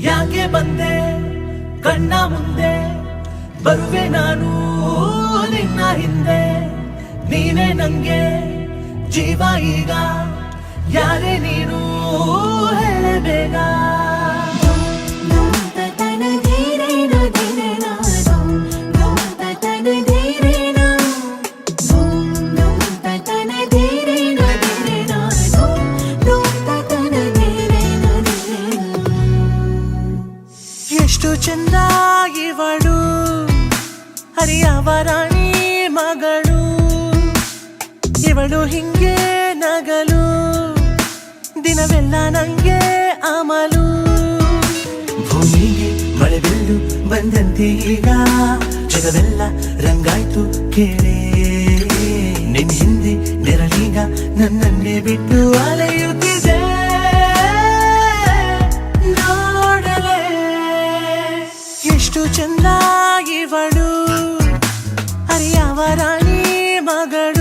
ಯಾಕೆ ಬಂದೆ? ಕಣ್ಣ ಮುಂದೆ. ಬರುವೆ ನಾನು ನಿನ್ನ ಹಿಂದೆ. ನೀನೇ ನಂಗೆ ಜೀವ ಈಗ. ಯಾರೇ ನೀನು ಹೇಳೆ ಬೇಗ ಎಷ್ಟು ಚಂದ ಇವಳು ಹರಿಯವ ರಾಣಿ ಮಗಳು. ಇವಳು ಹಿಂಗೆ ನಗಲು. ದಿನವೆಲ್ಲ ನಂಗೆ ಅಮಲು. ಭೂಮಿಗೆ ಮಳೆ ಬೀಳು ಬಂದಂತೆ ಈಗ ಜಗವೆಲ್ಲ ರಂಗಾಯ್ತು ಕೇಳೇ. ನಿನ್ ಹಿಂದೆ ನೆರಳೀಗ ನನ್ನನ್ನೇ ಎಷ್ಟು ಚಂದ ಇವಳು ಹರಿಯವ ರಾಣಿ ಮಗಳು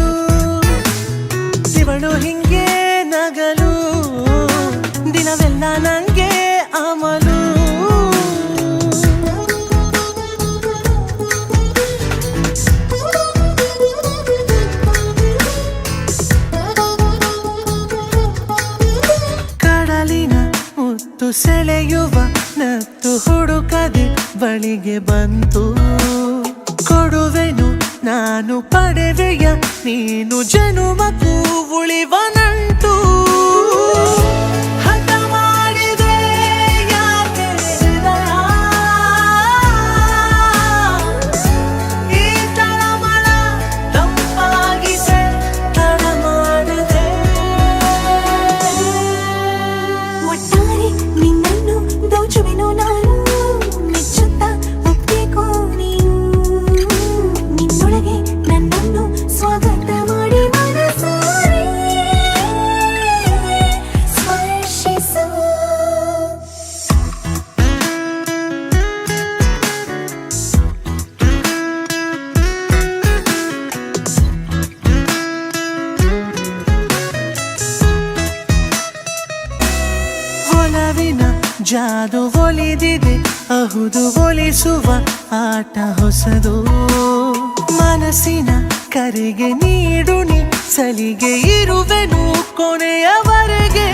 ಮುತ್ತು ಸೆಳೆಯುವ ನತ್ತು ಹುಡುಕದೆ ಬಳಿಗೆ ಬಂತು ಕೊಡುವೆನು ನಾನು ಪಡೆವೆಯ ನೀನು ಜನುಮಕ್ಕೂ ಉಳಿವನಂಟು ಜಾದು ಒಲಿದಿದೆ ಅಹುದು ಒಲಿಸುವ ಆಟ ಹೊಸದು. ಮನಸ್ಸಿನ ಕರೆಗೆ ನೀಡುನಿ ಸಲಿಗೆ ಇರುವೆನು ಕೊನೆಯವರೆಗೆ.